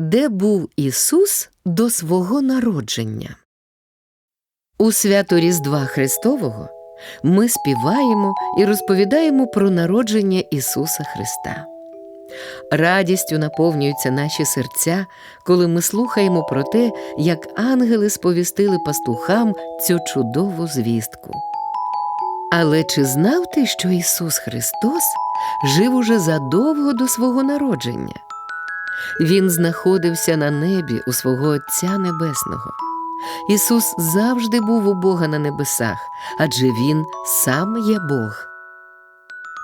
Де був Ісус до свого народження? У свято Різдва Христового ми співаємо і розповідаємо про народження Ісуса Христа. Радістю наповнюються наші серця, коли ми слухаємо про те, як ангели сповістили пастухам цю чудову звістку. Але чи знав ти, що Ісус Христос жив уже задовго до свого народження? Він знаходився на небі у свого Отця Небесного. Ісус завжди був у Бога на небесах, адже Він сам є Бог.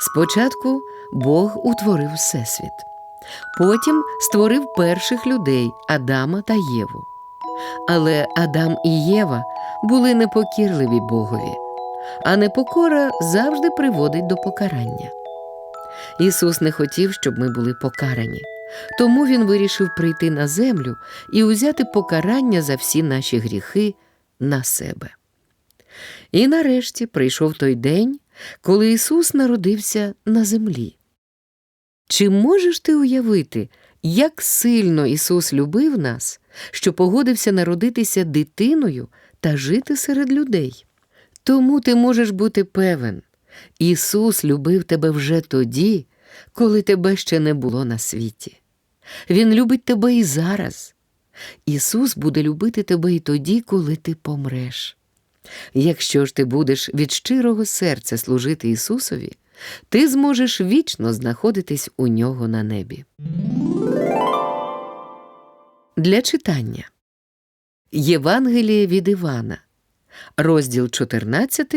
Спочатку Бог утворив Всесвіт, потім створив перших людей Адама та Єву. Але Адам і Єва були непокірливі Богові, а непокора завжди приводить до покарання. Ісус не хотів, щоб ми були покарані, тому Він вирішив прийти на землю і узяти покарання за всі наші гріхи на себе. І нарешті прийшов той день, коли Ісус народився на землі. Чи можеш ти уявити, як сильно Ісус любив нас, що погодився народитися дитиною та жити серед людей? Тому ти можеш бути певен, Ісус любив тебе вже тоді, коли тебе ще не було на світі. Він любить тебе і зараз. Ісус буде любити тебе і тоді, коли ти помреш. Якщо ж ти будеш від щирого серця служити Ісусові, ти зможеш вічно знаходитись у нього на небі. Для читання Євангеліє від Івана, розділ 14,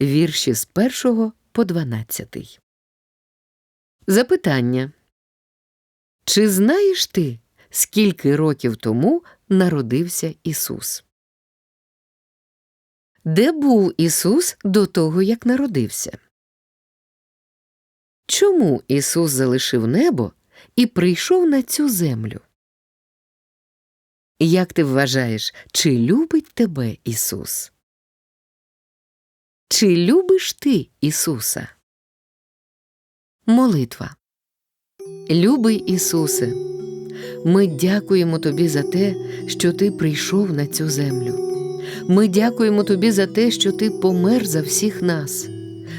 вірші з 1 по 12. Запитання. Чи знаєш ти, скільки років тому народився Ісус? Де був Ісус до того, як народився? Чому Ісус залишив небо і прийшов на цю землю? Як ти вважаєш, чи любить тебе Ісус? Чи любиш ти Ісуса? Молитва. Любий Ісусе, ми дякуємо Тобі за те, що Ти прийшов на цю землю. Ми дякуємо Тобі за те, що Ти помер за всіх нас.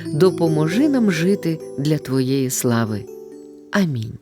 Допоможи нам жити для Твоєї слави. Амінь.